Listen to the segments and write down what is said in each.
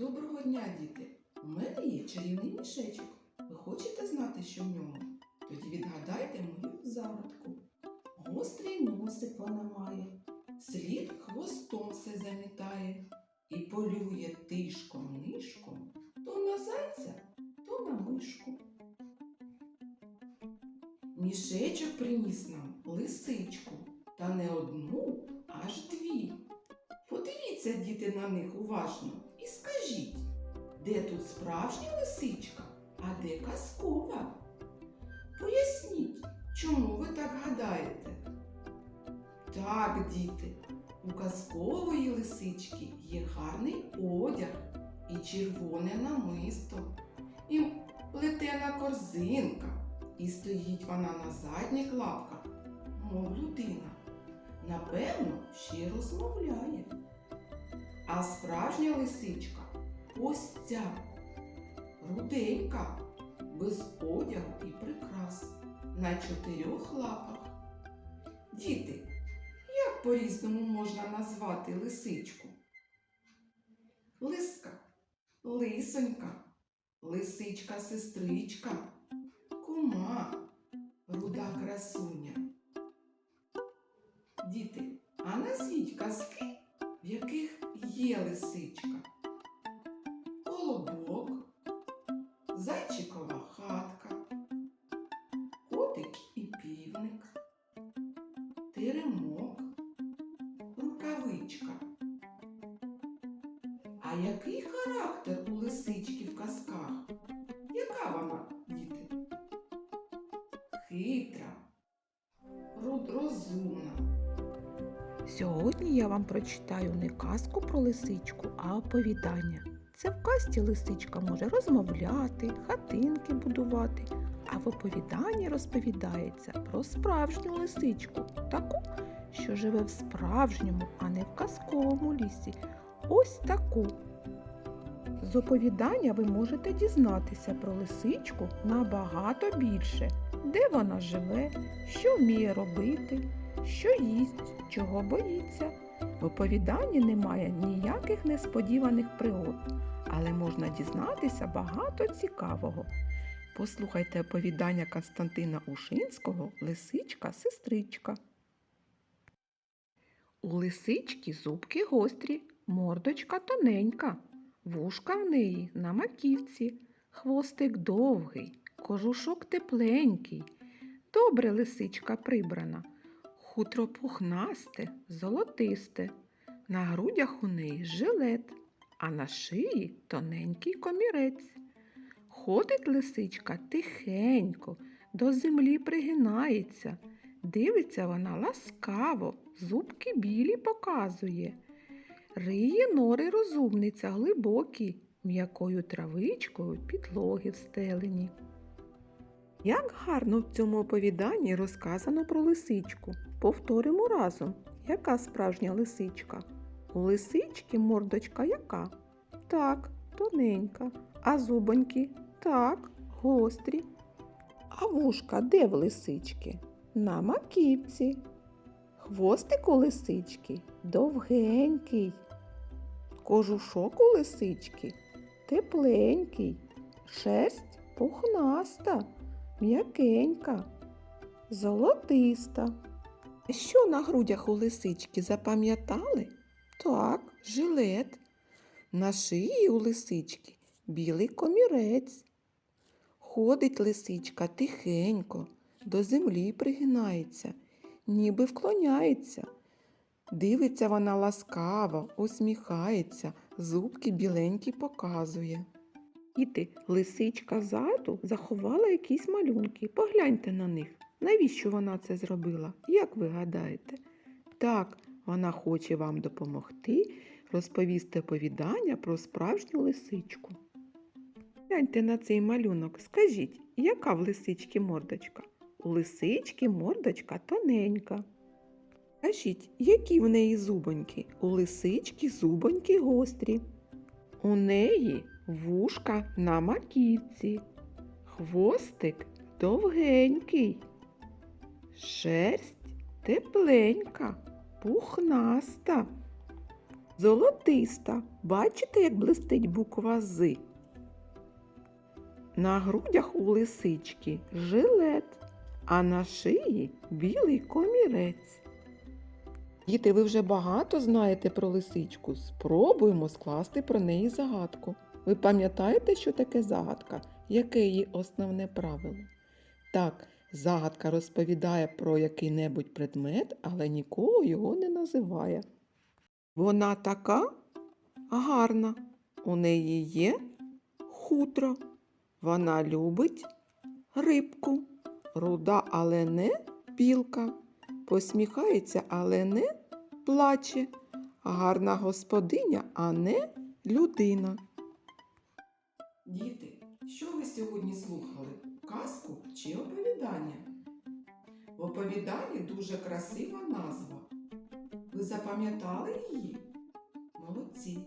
Доброго дня, діти! У мене є чарівний мішечок. Ви хочете знати, що в ньому? Тоді відгадайте мою загадку. Гострий носик вона має, слід хвостом все замітає і полює тишком нишком то на зайця, то на мишку. Мішечок приніс нам лисичку, та не одну, аж дві. Подивіться, діти, на них уважно і скажіть, де тут справжня лисичка, а де казкова? Поясніть, чому ви так гадаєте? Так, діти, у казкової лисички є гарний одяг і червоне намисто, і плетена корзинка, і стоїть вона на задніх лапках, мов людина. Напевно, ще розмовляє. А справжня лисичка ось ця руденька, без одягу і прикрас, на чотирьох лапах. Діти, як по-різному можна назвати лисичку? Лиска, лисонька, лисичка-сестричка, кума, руда красуня. Діти, а назвіть казки, в яких є лисичка. Колобок, зайчикова хатка, котик і півник, теремок, рукавичка. А який характер у лисички в казках? Яка вона, діти? Хитра, розумна. Сьогодні я вам прочитаю не казку про лисичку, а оповідання. Це в казці лисичка може розмовляти, хатинки будувати, а в оповіданні розповідається про справжню лисичку, таку, що живе в справжньому, а не в казковому лісі. Ось таку. З оповідання ви можете дізнатися про лисичку набагато більше, де вона живе, що вміє робити, що їсть, чого боїться. В оповіданні немає ніяких несподіваних пригод, але можна дізнатися багато цікавого. Послухайте оповідання Константина Ушинського Лисичка сестричка. У лисички зубки гострі, мордочка тоненька, вушка в неї на маківці, хвостик довгий, кожушок тепленький. Добре лисичка прибрана, хутро пухнасте, золотисте, на грудях у неї жилет, а на шиї тоненький комірець. Ходить лисичка тихенько, до землі пригинається, дивиться вона ласкаво, зубки білі показує. Риє нори розумниця глибокі, м'якою травичкою підлоги встелені. Як гарно в цьому оповіданні розказано про лисичку. Повторимо разом, яка справжня лисичка. У лисички мордочка яка? Так, тоненька. А зубоньки? Так, гострі. А вушка де в лисички? На маківці. Хвостик у лисички довгенький. Кожушок у лисички тепленький. Шерсть пухнаста, м'якенька, золотиста. Що на грудях у лисички запам'ятали? Так, жилет. На шиї у лисички білий комірець. Ходить лисичка тихенько, до землі пригинається, ніби вклоняється. Дивиться вона ласкаво, усміхається, зубки біленькі показує. Діти, лисичка ззаду заховала якісь малюнки. Погляньте на них. Навіщо вона це зробила? Як ви гадаєте? Так, вона хоче вам допомогти розповісти оповідання про справжню лисичку. Гляньте на цей малюнок. Скажіть, яка в лисички мордочка? У лисички мордочка тоненька. Скажіть, які в неї зубоньки? У лисички зубоньки гострі. У неї вушка на маківці, хвостик довгенький, шерсть тепленька, пухнаста. Золотиста. Бачите, як блистить буква З? На грудях у лисички жилет, а на шиї білий комірець. Діти, ви вже багато знаєте про лисичку. Спробуємо скласти про неї загадку. Ви пам'ятаєте, що таке загадка? Яке її основне правило? Так, загадка розповідає про який-небудь предмет, але нікого його не називає. Вона така гарна. У неї є хутро. Вона любить рибку. Руда, але не білка. Посміхається, але не плаче. Гарна господиня, а не людина. Діти, що ви сьогодні слухали? Казку чи оповідання? В оповіданні дуже красива назва. Ви запам'ятали її? Молодці!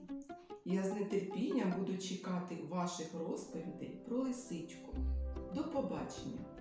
Я з нетерпінням буду чекати ваших розповідей про лисичку. До побачення!